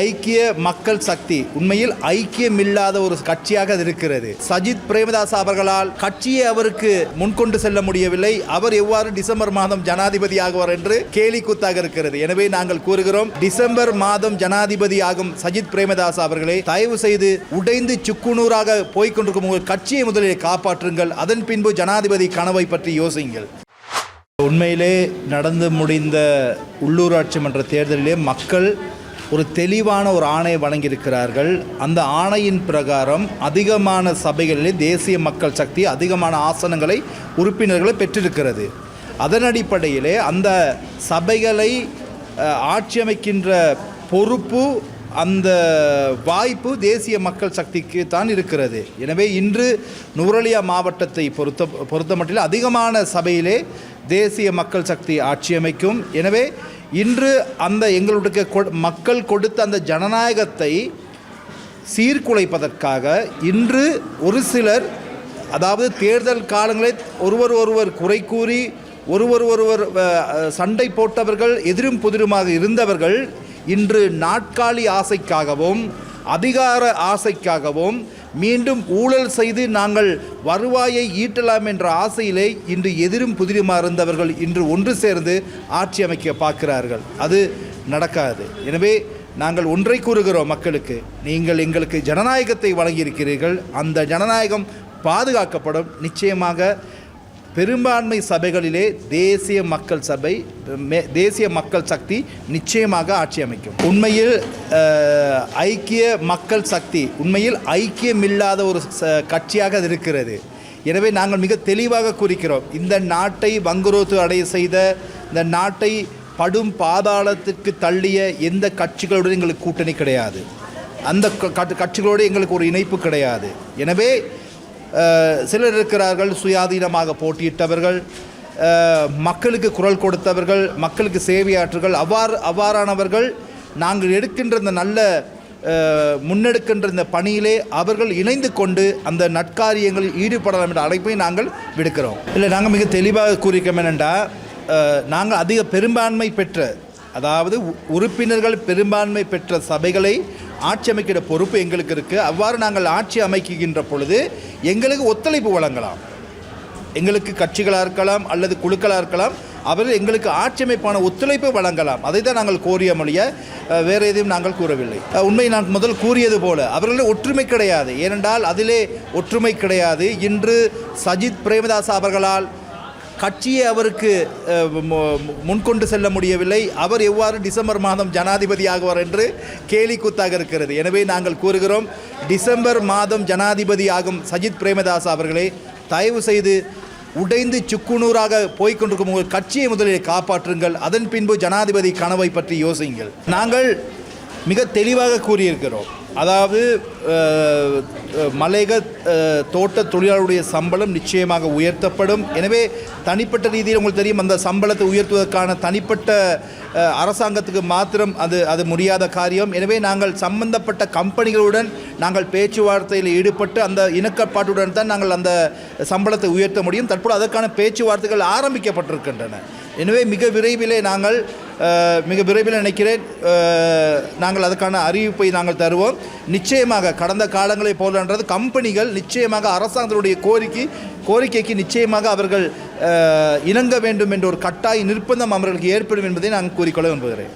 ஐக்கிய மக்கள் சக்தி. உண்மையில் ஐக்கியமில்லாத ஒரு கட்சியாக அது இருக்கிறது. சஜித் பிரேமதாஸ் அவர்களால் கட்சியை அவருக்கு முன்கொண்டு செல்ல முடியவில்லை. அவர் எவ்வாறு டிசம்பர் மாதம் ஜனாதிபதி ஆகுவார் என்று கேலி கூத்தாக இருக்கிறது. எனவே நாங்கள் கூறுகிறோம் டிசம்பர் மாதம் ஜனாதிபதி ஆகும் சஜித் பிரேமதாஸ் அவர்களே. தயவு செய்து உடைந்து சுக்குநூறாக போய்கொண்டிருக்கும் உங்கள் கட்சியை முதலில் காப்பாற்றுங்கள். அதன் பின்பு ஜனாதிபதி கனவை பற்றி யோசியுங்கள். உண்மையிலே நடந்து முடிந்த உள்ளூராட்சி மன்ற தேர்தலிலே மக்கள் ஒரு தெளிவான ஒரு ஆணை வழங்கியிருக்கிறார்கள். அந்த ஆணையின் பிரகாரம் அதிகமான சபைகளிலே தேசிய மக்கள் சக்தி அதிகமான ஆசனங்களை உறுப்பினர்களை பெற்றிருக்கிறது. அதன் அடிப்படையிலே அந்த சபைகளை ஆட்சியமைக்கின்ற ஆட்சி அமைக்கின்ற பொறுப்பு அந்த வாய்ப்பு தேசிய மக்கள் சக்திக்கு தான் இருக்கிறது. எனவே இன்று நுவரலியா மாவட்டத்தை பொறுத்த பொறுத்த மட்டில் அதிகமான சபையிலே தேசிய மக்கள் சக்தி ஆட்சி அமைக்கும் எனவே இன்று அந்த எங்களுடைய மக்கள் கொடுத்த அந்த ஜனநாயகத்தை சீர்குலைப்பதற்காக இன்று ஒரு சிலர் அதாவது தேர்தல் காலங்களில் ஒருவர் ஒருவர் குறை கூறி ஒருவர் ஒருவர் சண்டை போட்டவர்கள் எதிரும் புதிருமாக இருந்தவர்கள் இன்று நாட்காலி ஆசைக்காகவும் அதிகார ஆசைக்காகவும் மீண்டும் ஊழல் செய்து நாங்கள் வருவாயை ஈட்டலாம் என்ற ஆசையிலே இன்று எதிரும் புதிருமா இருந்தவர்கள் இன்று ஒன்று சேர்ந்து ஆட்சி அமைக்க பார்க்கிறார்கள். அது நடக்காது. எனவே நாங்கள் ஒன்றை கூறுகிறோம் மக்களுக்கு. நீங்கள் எங்களுக்கு ஜனநாயகத்தை வழங்கியிருக்கிறீர்கள். அந்த ஜனநாயகம் பாதுகாக்கப்படும். நிச்சயமாக பெரும்பான்மை சபைகளிலே தேசிய மக்கள் சபை மே- தேசிய மக்கள் சக்தி நிச்சயமாக ஆட்சி அமைக்கும். உண்மையில் ஐக்கிய மக்கள் சக்தி உண்மையில் ஐக்கியமில்லாத ஒரு கட்சியாக அது இருக்கிறது. எனவே நாங்கள் மிக தெளிவாக குறிக்கிறோம் இந்த நாட்டை வங்குரோத்து அடைய செய்த இந்த நாட்டை படும் பாதாளத்திற்கு தள்ளிய எந்த கட்சிகளுடன் எங்களுக்கு கூட்டணி கிடையாது. அந்த கட்- கட்சிகளோடு எங்களுக்கு ஒரு இணைப்பு கிடையாது. எனவே சிலர் இருக்கிறார்கள் சுயாதீனமாக போட்டியிட்டவர்கள் மக்களுக்கு குரல் கொடுத்தவர்கள் மக்களுக்கு சேவையாற்றுகள் அவ்வாறு அவ்வாறானவர்கள் நாங்கள் எடுக்கின்ற இந்த நல்ல முன்னெடுக்கின்ற இந்த பணியிலே அவர்கள் இணைந்து கொண்டு அந்த நட்காரியங்களில் ஈடுபடலாம் என்ற அழைப்பை நாங்கள் விடுக்கிறோம். இல்லை நாங்கள் மிக தெளிவாக கூறிக்கோம் என்னென்றால் நாங்கள் அதிக பெரும்பான்மை பெற்ற அதாவது உ- உறுப்பினர்கள் பெரும்பான்மை பெற்ற சபைகளை ஆட்சி அமைக்கிற பொறுப்பு எங்களுக்கு இருக்குது அவ்வாறு நாங்கள் ஆட்சி அமைக்கின்ற பொழுது எங்களுக்கு ஒத்துழைப்பு வழங்கலாம். எங்களுக்கு கட்சிகளாக இருக்கலாம் அல்லது குழுக்களாக இருக்கலாம் அவர்கள் எங்களுக்கு ஆட்சி அமைப்பான ஒத்துழைப்பு வழங்கலாம். அதை தான் நாங்கள் கோரிய மொழிய வேறு எதையும் நாங்கள் கூறவில்லை. உண்மை நான் முதல் கூறியது போல அவர்களில் ஒற்றுமை கிடையாது. ஏனென்றால் அதிலே ஒற்றுமை கிடையாது. இன்று சஜித் பிரேமதாஸ் அவர்களால் கட்சியை அவருக்கு மு- முன்கொண்டு செல்ல முடியவில்லை. அவர் எவ்வாறு டிசம்பர் மாதம் ஜனாதிபதி ஆகுவார் என்று கேலி கூத்தாக இருக்கிறது. எனவே நாங்கள் கூறுகிறோம் டிசம்பர் மாதம் ஜனாதிபதி ஆகும் சஜித் பிரேமதாஸ் அவர்களே தயவு செய்து உடைந்து சுக்குநூறாக போய்க்கொண்டிருக்கும் உங்கள் கட்சியை முதலில் காப்பாற்றுங்கள். அதன் பின்பு ஜனாதிபதி கனவை பற்றி யோசியுங்கள். நாங்கள் மிக தெளிவாக கூறியிருக்கிறோம். அதாவது மலையக தோட்ட தொழிலாளருடைய சம்பளம் நிச்சயமாக உயர்த்தப்படும். எனவே தனிப்பட்ட ரீதியில் உங்களுக்கு தெரியும் அந்த சம்பளத்தை உயர்த்துவதற்கான தனிப்பட்ட அரசாங்கத்துக்கு மாத்திரம் அது அது முடியாத காரியம். எனவே நாங்கள் சம்பந்தப்பட்ட கம்பெனிகளுடன் நாங்கள் பேச்சுவார்த்தையில் ஈடுபட்டு அந்த இணக்கப்பாட்டுடன் தான் நாங்கள் அந்த சம்பளத்தை உயர்த்த முடியும். தற்போது அதற்கான பேச்சுவார்த்தைகள் ஆரம்பிக்கப்பட்டிருக்கின்றன. எனவே மிக விரைவிலே நாங்கள் மிக விரைவில் நினைக்கிறேன். நாங்கள் அதுக்கான அறிவிப்பை நாங்கள் தருவோம். நிச்சயமாக கடந்த காலங்களை போலன்றது கம்பெனிகள் நிச்சயமாக அரசாங்கத்தினுடைய கோரிக்கை கோரிக்கைக்கு நிச்சயமாக அவர்கள் இணங்க வேண்டும் என்ற ஒரு கட்டாய நிர்பந்தம் அவர்களுக்கு ஏற்படும் என்பதை நான் கூறிக்கொள்ள விரும்புகிறேன்.